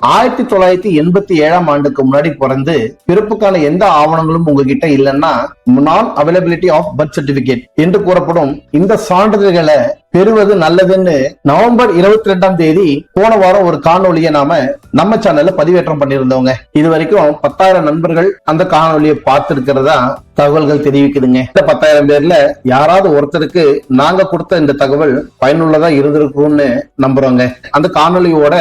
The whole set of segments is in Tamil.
ஆயிரத்தி தொள்ளாயிரத்தி எண்பத்தி ஏழாம் ஆண்டுக்கு முன்னாடி பிறந்து பிறப்புக்கான எந்த ஆவணங்களும் உங்ககிட்ட இல்லைன்னா நான் அவைலபிலிட்டி ஆஃப் பர்த் சர்டிபிகேட் என்று கூறப்படும் இந்த சான்றிதழ்களை பெறுவது நல்லதுன்னு நவம்பர் இருபத்தி ரெண்டாம் தேதி போன வாரம் ஒரு காணொலியை நாம நம்ம சேனல்ல பதிவேற்றம் பண்ணியிருந்தோங்க இது வரைக்கும் பத்தாயிரம் நண்பர்கள் அந்த காணொலியை பார்த்திருக்கிறதா தகவல்கள் தெரிவிக்குதுங்க. இந்த பத்தாயிரம் பேர்ல யாராவது ஒருத்தருக்கு நாங்க கொடுத்த இந்த தகவல் பயனுள்ளதா இருந்திருக்கும்னு நம்புறோங்க. அந்த காணொலியோட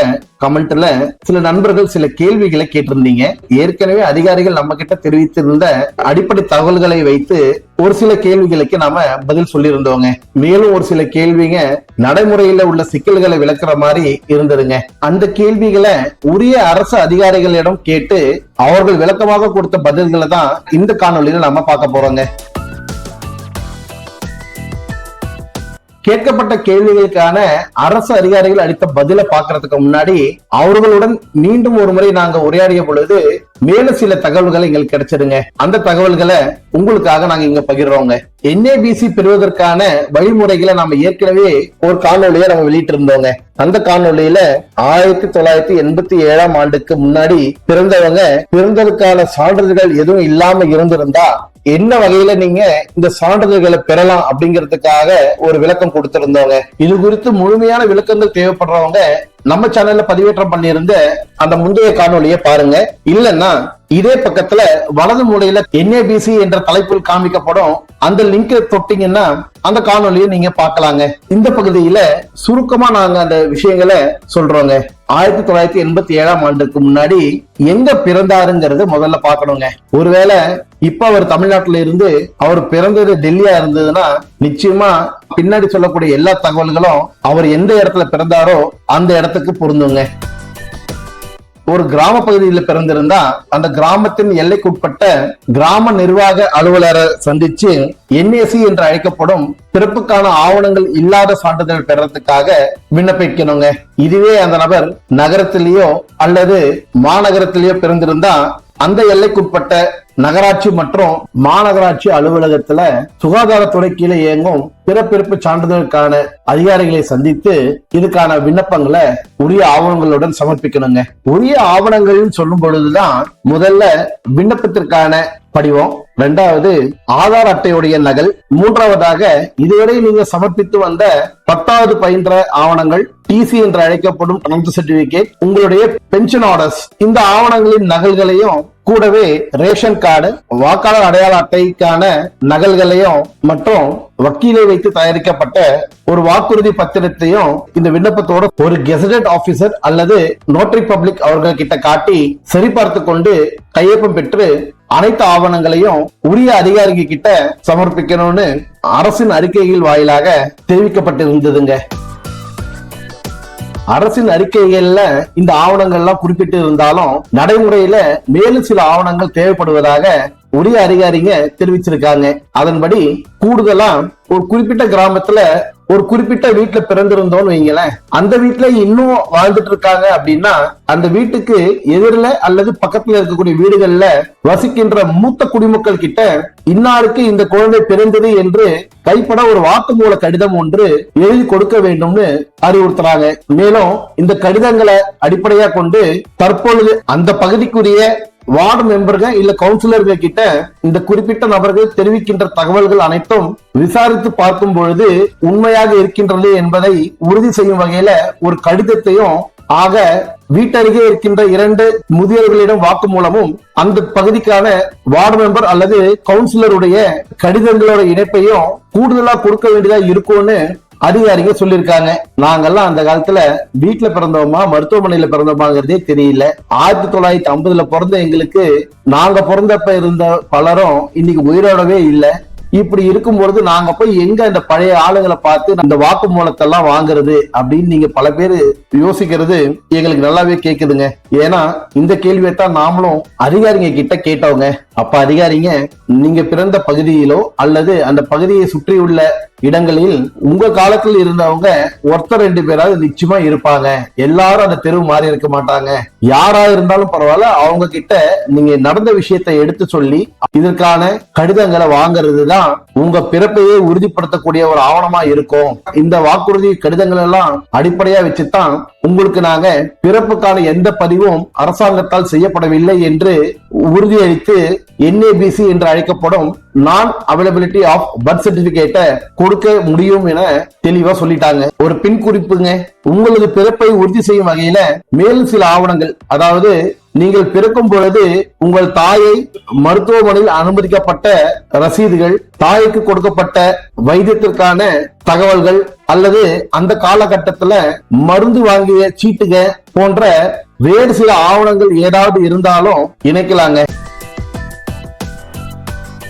கமெண்ட்ல சில நண்பர்கள் சில கேள்விகளை கேட்டிருந்தீங்க. ஏற்கனவே அதிகாரிகள் நம்ம கிட்ட தெரிவித்திருந்த அடிப்படை தகவல்களை வைத்து ஒரு சில கேள்விகளுக்கு நாம பதில் சொல்லியிருந்தோங்க. மேலும் ஒரு சில கேள்விங்க நடைமுறையில உள்ள சிக்கல்களை விளக்குற மாதிரி இருந்ததுங்க. அந்த கேள்விகளை உரிய அரசு அதிகாரிகளிடம் கேட்டு அவர்கள் விளக்கமாக கொடுத்த பதில்களை தான் இந்த காணொளியில நாம பார்க்க போறோங்க. கேட்கப்பட்ட கேள்விகளுக்கான அரசு அதிகாரிகள் அளித்த பதில பாக்குறதுக்கு முன்னாடி அவர்களுடன் மீண்டும் ஒரு முறை நாங்க உரையாடிய பொழுது மேலும் சில தகவல்கள் எங்களுக்கு கிடைச்சிருங்க. அந்த தகவல்களை உங்களுக்காக நாங்க இங்க பகிர்றோங்க. என்ஏபிசி பெறுவதற்கான வழிமுறைகளை நாம ஏற்கனவே ஒரு காணொலியை நம்ம வெளியிட்டு இருந்தோங்க அந்த காணொலியில ஆயிரத்தி தொள்ளாயிரத்தி எண்பத்தி ஏழாம் ஆண்டுக்கு முன்னாடி பிறந்தவங்க பிறந்ததுக்கான சான்றிதழ்கள் எதுவும் இல்லாம இருந்திருந்தா என்ன வகையில நீங்க இந்த சான்றிதழ்களை பெறலாம் அப்படிங்கிறதுக்காக ஒரு விளக்கம் கொடுத்திருந்தவங்க? இது குறித்து முழுமையான விளக்கங்கள் தேவைப்படுறவங்க நம்ம சேனல்ல பதிவேற்றம் பண்ணியிருந்த அந்த முந்தைய காணொலியை பாருங்க. இல்லைன்னா இதே பக்கத்துல வலது மூலையில என்ஏபிசி என்ற தலைப்பில் காமிக்கப்படும் அந்த லிங்க் தொட்டீங்கன்னா அந்த காணொலியை நீங்க பார்க்கலாங்க. இந்த பகுதியில சுருக்கமா நாங்க அந்த விஷயங்களை சொல்றோங்க. ஆயிரத்தி தொள்ளாயிரத்தி எண்பத்தி ஏழாம் ஆண்டுக்கு முன்னாடி எங்க பிறந்தாருங்கிறது முதல்ல பாக்கணுங்க ஒருவேளை இப்ப அவர் தமிழ்நாட்டுல இருந்து அவர் பிறந்தது டெல்லியா இருந்ததுன்னா நிச்சயமா பின்னாடி சொல்லக்கூடிய எல்லா தகவல்களும் அவர் எந்த இடத்துல பிறந்தாரோ அந்த இடத்துக்கு பொருந்துங்க. ஒரு கிராம பகுதியில் பிறந்திருந்தா அந்த கிராமத்தின் எல்லைக்குட்பட்ட கிராம நிர்வாக அலுவலரை சந்திச்சு என்ஏசி என்று அழைக்கப்படும் பிறப்புக்கான ஆவணங்கள் இல்லாத சான்றிதழ் பெறத்துக்காக விண்ணப்பிக்கணுங்க. இதுவே அந்த நபர் நகரத்திலேயோ அல்லது மாநகரத்திலேயோ பிறந்திருந்தா அந்த எல்லைக்குட்பட்ட நகராட்சி மற்றும் மாநகராட்சி அலுவலகத்துல சுகாதாரத்துறை கீழே இயங்கும் பிறப்பிறப்பு சான்றிதழுக்கான அதிகாரிகளை சந்தித்து இதுக்கான விண்ணப்பங்களை உரிய ஆவணங்களுடன் சமர்ப்பிக்கணுங்க. உரிய ஆவணங்கள்னு சொல்லும் பொழுதுதான் முதல்ல விண்ணப்பத்திற்கான படிவம் ரெண்டாவது ஆதார் அட்டையுடைய நகல் மூன்றாவதாக இதுவரை நீங்க சமர்ப்பித்து வந்த பத்தாவது பயின்ற ஆவணங்கள் டிசி என்று அழைக்கப்படும் சர்டிபிகேட் உங்களுடைய பென்ஷன் ஆர்டர்ஸ் இந்த ஆவணங்களின் நகல்களையும் கூடவே ரேஷன் கார்டு வாக்காளர் அடையாள அட்டைக்கான நகல்களையும் மற்றும் வக்கீலை வைத்து தயாரிக்கப்பட்ட ஒரு வாக்குறுதி பத்திரத்தையும் இந்த விண்ணப்பத்தோட ஒரு கெசடட் ஆபீசர் அல்லது நோட்டரி பப்ளிக் அவர்கள் கிட்ட காட்டி சரிபார்த்து கொண்டு கையொப்பம் பெற்று அனைத்து ஆவணங்களையும் உரிய அதிகாரிங்க கிட்ட சமர்ப்பிக்கணும்னு அரசின் அறிக்கைகள் வாயிலாக தெரிவிக்கப்பட்டிருந்ததுங்க. அரசின் அறிக்கைகள்ல இந்த ஆவணங்கள்லாம் குறிப்பிட்டு இருந்தாலும் நடைமுறையில மேலும் சில ஆவணங்கள் தேவைப்படுவதாக உரிய அதிகாரிங்க தெரிவிச்சிருக்காங்க. அதன்படி கூடுதலா ஒரு குறிப்பிட்ட கிராமத்துல ஒரு குறிப்பிட்ட வீட்டுல பிறந்திருந்தோம்னு வைங்களேன் அந்த வீட்டுல இன்னும் வாழ்ந்துட்டு இருக்காங்க அப்படின்னா அந்த வீட்டுக்கு எதிரில அல்லது பக்கத்துல இருக்கக்கூடிய வீடுகள்ல வசிக்கின்ற மூத்த குடிமக்கள் கிட்ட இன்னாருக்கு இந்த குழந்தை பிறந்தது என்று கைப்பட ஒரு வாக்குமூல கடிதம் ஒன்று எழுதி கொடுக்க வேண்டும்னு அறிவுறுத்துறாங்க. மேலும் இந்த கடிதங்களை அடிப்படையா கொண்டு தற்பொழுது அந்த பகுதிக்குரிய வார்டு மெம்பர்கள் இல்ல கவுன்சிலர்கள் கிட்ட இந்த குறிப்பிட்ட நபர்கள் தெரிவிக்கின்ற தகவல்கள் அனைத்தும் விசாரித்து பார்க்கும் பொழுது உண்மையாக இருக்கின்றது என்பதை உறுதி செய்யும் வகையில ஒரு கடிதத்தையும் ஆக வீட்டருகே இருக்கின்ற இரண்டு முதியவர்களிடம் வாக்குமூலமும் அந்த பகுதிக்கான வார்டு மெம்பர் அல்லது கவுன்சிலருடைய கடிதங்களோட இணைப்பையும் கூடுதலா கொடுக்க வேண்டியதா இருக்கும்னு அதிகாரிங்க சொல்லியிருக்காங்க. நாங்கெல்லாம் அந்த காலத்துல வீட்டுல பிறந்தோமா மருத்துவமனையில பிறந்தோமாங்கிறதே தெரியல. ஆயிரத்தி தொள்ளாயிரத்தி ஐம்பதுல பிறந்த எங்களுக்கு நாங்க பிறந்தப்ப இருந்த பலரும் இன்னைக்கு உயிரோடவே இல்லை. இப்படி இருக்கும் பொழுது நாங்க போய் எங்க இந்த பழைய ஆளுங்களை பார்த்து அந்த வாக்கு மூலத்தெல்லாம் வாங்குறது அப்படின்னு நீங்க பல பேர் யோசிக்கிறது எங்களுக்கு நல்லாவே கேக்குதுங்க. ஏன்னா இந்த கேள்வியை தான் நாமளும் அதிகாரிங்க கிட்ட கேட்டவங்க அப்ப அதிகாரிங்க நீங்க பிறந்த பகுதியிலோ அல்லது அந்த பகுதியை சுற்றியுள்ள இடங்களில் உங்க காலத்தில் இருந்தவங்க ஒருத்தர் ரெண்டு பேராவது நிச்சயமா இருப்பாங்க. எல்லாரும் அந்த தெருவு மாறி இருக்க மாட்டாங்க. யாரா இருந்தாலும் பரவாயில்ல அவங்க கிட்ட நீங்க நடந்த விஷயத்தை எடுத்து சொல்லி இதற்கான கடிதங்களை வாங்குறது தான் உங்க பிறப்பையே உறுதிப்படுத்தக்கூடிய ஒரு ஆவணமா இருக்கும். இந்த வாக்குறுதி கடிதங்கள் எல்லாம் அடிப்படையா வச்சுதான் உங்களுக்கு நாங்க பிறப்புக்கான எந்த பதிவும் அரசாங்கத்தால் செய்யப்படவில்லை என்று உறுதியளித்து என்ஏபிசி என்று அழைக்கப்படும் நான் அவைலபிலிட்டி ஆஃப் பர்த் சர்டிபிகேட்டை கொடுக்க முடியும் என தெளிவா சொல்லிட்டாங்க. ஒரு பின் குறிப்புங்க. உங்களது பிறப்பை உறுதி செய்யும் வகையில மேலும் சில ஆவணங்கள். அதாவது நீங்கள் பிறக்கும் பொழுது உங்கள் தாயை மருத்துவமனையில் அனுமதிக்கப்பட்ட ரசீதுகள் தாய்க்கு கொடுக்கப்பட்ட வைத்தியத்திற்கான தகவல்கள் அல்லது அந்த காலகட்டத்துல மருந்து வாங்கிய சீட்டுக போன்ற வேறு சில ஆவணங்கள் ஏதாவது இருந்தாலும் இணைக்கலாங்க.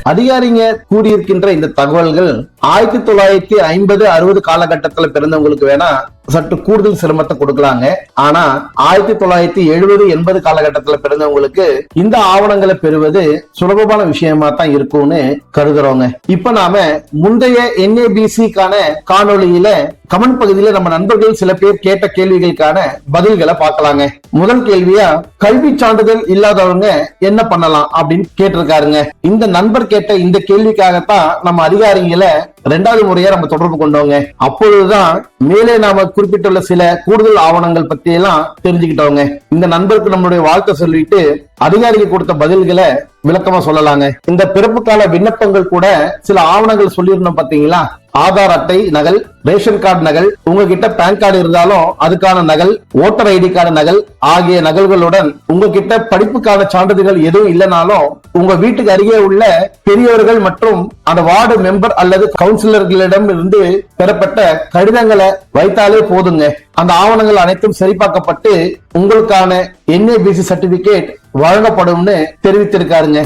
அதிகாரிங்க கூறியிருக்கின்ற இந்த தகவல்கள் ஆயிரத்தி தொள்ளாயிரத்தி ஐம்பது அறுபது காலகட்டத்துல பிறந்தவங்களுக்கு வேணா சற்று கூடுதல் சிரமத்தை கொடுக்கலாங்க. ஆனா ஆயிரத்தி தொள்ளாயிரத்தி எழுபது எண்பது காலகட்டத்துல பிறந்தவங்களுக்கு இந்த ஆவணங்களை பெறுவது சுலபமான விஷயமா தான் இருக்கும்னு கருதுறோங்க. இப்ப நாம முந்தைய என்ஏபிசிக்கான காணொளியில கமெண்ட் பகுதியில நம்ம நண்பர்கள் சில பேர் கேட்ட கேள்விகளுக்கான பதில்களை பார்க்கலாங்க. முதல் கேள்வியா கல்வி சான்றிதழ் இல்லாதவங்க என்ன பண்ணலாம் அப்படின்னு கேட்டிருக்காருங்க. இந்த நண்பர் கேட்ட இந்த கேள்விக்காகத்தான் நம்ம அதிகாரிகளை ரெண்டாவது முறையா நம்ம தொடர்பு கொண்டவங்க. அப்பொழுதுதான் மேலே நாம குறிப்பிட்டுள்ள சில கூடுதல் ஆவணங்கள் பத்தி எல்லாம் தெரிஞ்சுக்கிட்டோங்க இந்த நண்பருக்கு நம்மளுடைய வாழ்க்கை சொல்லிட்டு அதிகாரிக்கு கொடுத்த பதில்களை விளக்கமா சொல்லலாங்க. இந்த பிறப்பு கால விண்ணப்பங்கள் கூட சில ஆவணங்கள் சொல்லியிருந்தோம் பாத்தீங்களா? ஆதார் அட்டை நகல் ரேஷன் கார்டு நகல் உங்ககிட்ட பேன் கார்டு இருந்தாலும் அதுக்கான நகல் ஓட்டர் ஐடி கார்டு நகல் ஆகிய நகல்களுடன் உங்ககிட்ட படிப்புக்கான சான்றிதழ்கள் எதுவும் இல்லைனாலும் உங்க வீட்டுக்கு அருகே உள்ள பெரியவர்கள் மற்றும் அந்த வார்டு மெம்பர் அல்லது கவுன்சிலர்களிடம் இருந்து பெறப்பட்ட கடிதங்களை வைத்தாலே போதுங்க. அந்த ஆவணங்கள் அனைத்தும் சரிபார்க்கப்பட்டு உங்களுக்கான என்ஏபிசி சர்டிபிகேட் வழங்கப்படும்னு தெரிவித்திருக்காருங்க.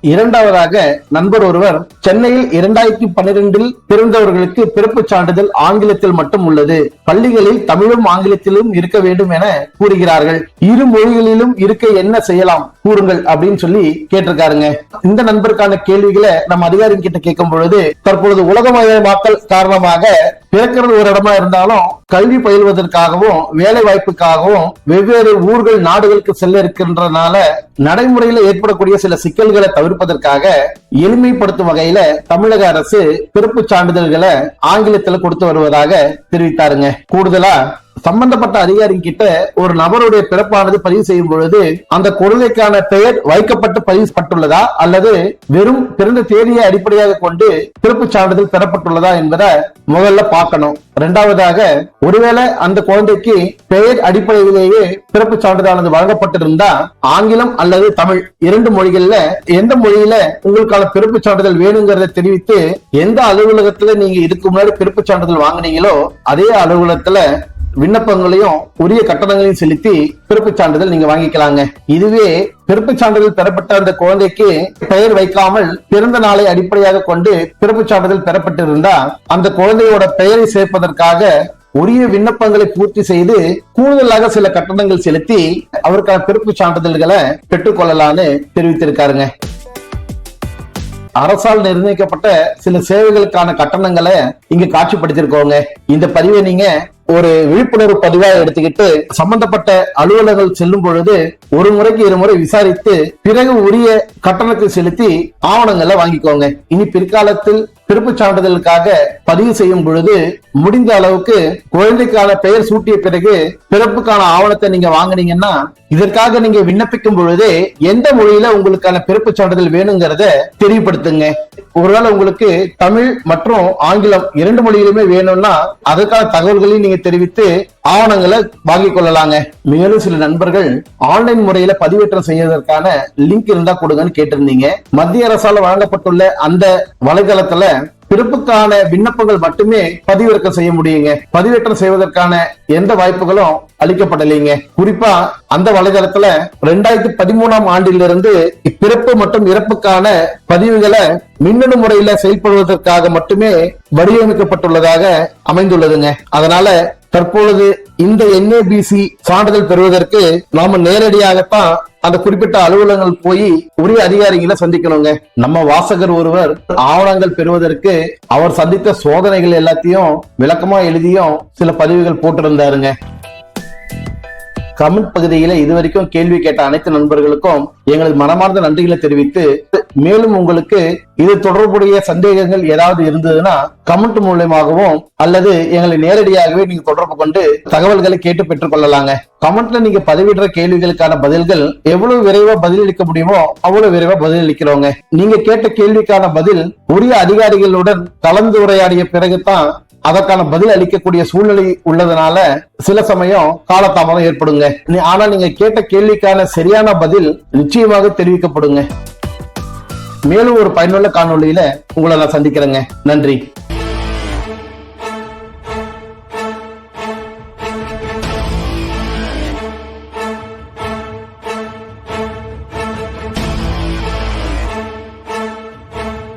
இரண்டாவதாக நண்பர் ஒருவர் சென்னையில் இரண்டாயிரத்தி பன்னிரெண்டில் பிறந்தவர்களுக்கு பிறப்பு சான்றிதழ் ஆங்கிலத்தில் மட்டும் உள்ளது. பள்ளிகளில் தமிழும் ஆங்கிலத்திலும் இருக்க வேண்டும் என கூறுகிறார்கள். இரு மொழிகளிலும் இருக்க என்ன செய்யலாம்? கூறுங்கள் அப்படின்னு சொல்லி கேட்டிருக்காருங்க. இந்த நண்பருக்கான கேள்விகளை நம்ம அதிகாரி கிட்ட கேட்கும் பொழுது தற்பொழுது உலகமயமாக்கல் காரணமாக பிறக்கிறது ஒரு இடமா இருந்தாலும் கல்வி பயில்வதற்காகவும் வேலை வாய்ப்புக்காகவும் வெவ்வேறு ஊர்கள் நாடுகளுக்கு செல்ல இருக்கின்றனால நடைமுறையில ஏற்படக்கூடிய சில சிக்கல்களை தவிர்ப்பதற்காக எளிமைப்படுத்தும் வகையில தமிழக அரசு பிறப்பு சான்றிதழ்களை ஆங்கிலத்துல கொடுத்து வருவதாக தெரிவித்தாருங்க. கூடுதலா சம்பந்தப்பட்ட அதிகாரி கிட்ட ஒரு நபருடைய பிறப்பானது பதிவு செய்யும் பொழுது அந்த குழந்தைக்கான பெயர் வைக்கப்பட்டு பதிவுப்பட்டுள்ளதா அல்லது வெறும் பிறந்த தேதியை அடிப்படையாக கொண்டு பிறப்புச் சான்றிதழ் பெறப்பட்டுள்ளதா என்பதை முதல்ல பார்க்கணும். இரண்டாவதாக ஒருவேளை அந்த குழந்தைக்கு பெயர் அடிப்படையிலேயே பிறப்பு சான்றிதழானது வழங்கப்பட்டிருந்தா ஆங்கிலம் அல்லது தமிழ் இரண்டு மொழிகள்ல எந்த மொழியில உங்களுக்கான பிறப்பு சான்றிதழ் வேணுங்கிறத தெரிவித்து எந்த அலுவலகத்துல நீங்க இதுக்கு முன்னாடி பிறப்பு சான்றிதழ் வாங்குனீங்களோ அதே அலுவலகத்துல விண்ணப்பங்களையும் உரிய கட்டணங்களையும் செலுத்தி பிறப்பு சான்றிதழ் நீங்க வாங்கிக்கலாங்க. இதுவே பிறப்பு சான்றிதழ் பெறப்பட்ட அந்த குழந்தைக்கு பெயர் வைக்காமல் பிறந்த நாளை அடிப்படையாக கொண்டு பிறப்பு சான்றிதழ் பெறப்பட்டிருந்தா அந்த குழந்தையோட பெயரை சேர்ப்பதற்காக உரிய விண்ணப்பங்களை பூர்த்தி செய்து கூடுதலாக சில கட்டணங்கள் செலுத்தி அவருக்கான பிறப்பு சான்றிதழ்களை பெற்றுக்கொள்ளலாம்னு தெரிவித்திருக்காருங்க. அரசால் நிர்ணயிக்கப்பட்ட சில சேவைகளுக்கான கட்டணங்களை இங்க காட்சிப்படுத்திருக்கோங்க. இந்த பதிவை நீங்க ஒரு விழிப்புணர்வு பதிவா எடுத்துக்கிட்டு சம்பந்தப்பட்ட அலுவலர்கள் செல்லும் பொழுது ஒரு முறைக்கு இருமுறை விசாரித்து பிறகு உரிய கட்டணத்தை செலுத்தி ஆவணங்களை வாங்கிக்கோங்க. இனி பிற்காலத்தில் பிறப்புச் சான்றிதழுக்காக பதிவு செய்யும் பொழுது முடிந்த அளவுக்கு குழந்தைக்கான பெயர் சூட்டிய பிறகு பிறப்புக்கான ஆவணத்தை நீங்க வாங்குனீங்கன்னா இதற்காக நீங்க விண்ணப்பிக்கும் பொழுதே எந்த மொழியில உங்களுக்கான பிறப்புச் சான்றிதழ் வேணுங்கிறத தெரியப்படுத்துங்க. ஒருவேளை உங்களுக்கு தமிழ் மற்றும் ஆங்கிலம் இரண்டு மொழியிலுமே வேணும்னா அதற்கான தகவல்களையும் நீங்க தெரிவித்து ஆவணங்களை வாங்கிக் கொள்ளலாங்க. மேலும் சில நண்பர்கள் ஆன்லைன் முறையில பதிவேற்றம் செய்வதற்கான லிங்க் இருந்தா கொடுங்கன்னு கேட்டிருந்தீங்க. மத்திய அரசால வழங்கப்பட்டுள்ள அந்த வலைதளத்துல பிறப்புக்கான விண்ணப்பங்கள் மட்டுமே பதிவிறக்கம் செய்ய முடியுங்க. பதிவேற்றம் செய்வதற்கான எந்த வாய்ப்புகளும் அளிக்கப்படலைங்க. குறிப்பா அந்த வலைதளத்துல ரெண்டாயிரத்தி பதிமூணாம் ஆண்டிலிருந்து பிறப்பு மற்றும் இறப்புக்கான பதிவுகளை மின்னணு முறையில செயல்படுவதற்காக மட்டுமே வடிவமைக்கப்பட்டுள்ளதாக அமைந்துள்ளதுங்க. அதனால தற்பொழுது இந்த என்ஏபிசி சான்றிதழ் பெறுவதற்கு நாம நேரடியாகத்தான் அந்த குறிப்பிட்ட அலுவலகங்கள் போய் உரிய அதிகாரிகளை சந்திக்கணுங்க. நம்ம வாசகர் ஒருவர் ஆவணங்கள் பெறுவதற்கு அவர் சந்தித்த சோதனைகள் எல்லாத்தையும் விளக்கமா எழுதியும் சில பதிவுகள் போட்டிருந்தாருங்க. கமெண்ட் பகுதியில இதுவரைக்கும் கேள்வி கேட்ட அனைத்து நண்பர்களுக்கும் எங்களது மனமார்ந்த நன்றிகளை தெரிவித்து மேலும் உங்களுக்கு இது தொடர்புடைய சந்தேகங்கள் ஏதாவது இருந்ததுன்னா கமெண்ட் மூலியமாகவும் அல்லது எங்களை நேரடியாகவே நீங்க தொடர்பு கொண்டு தகவல்களை கேட்டு பெற்றுக் கொள்ளலாங்க. கமெண்ட்ல நீங்க பதிவிடுற கேள்விகளுக்கான பதில்கள் எவ்வளவு விரைவா பதிலளிக்க முடியுமோ அவ்வளவு விரைவா பதிலளிக்கிறோங்க. நீங்க கேட்ட கேள்விக்கான பதில் உரிய அதிகாரிகளுடன் கலந்துரையாடிய பிறகுதான் அதற்கான பதில் அளிக்கக்கூடிய சூழ்நிலை உள்ளதுனால சில சமயம் காலதாமதம் ஏற்படுங்க. நீ- ஆனா நீங்க கேட்ட கேள்விக்கான சரியான பதில் நிச்சயமாக தெரிவிக்கப்படுங்க. மேலும் ஒரு பயனுள்ள காணொளியில உங்களை நான் சந்திக்கிறேங்க. நன்றி.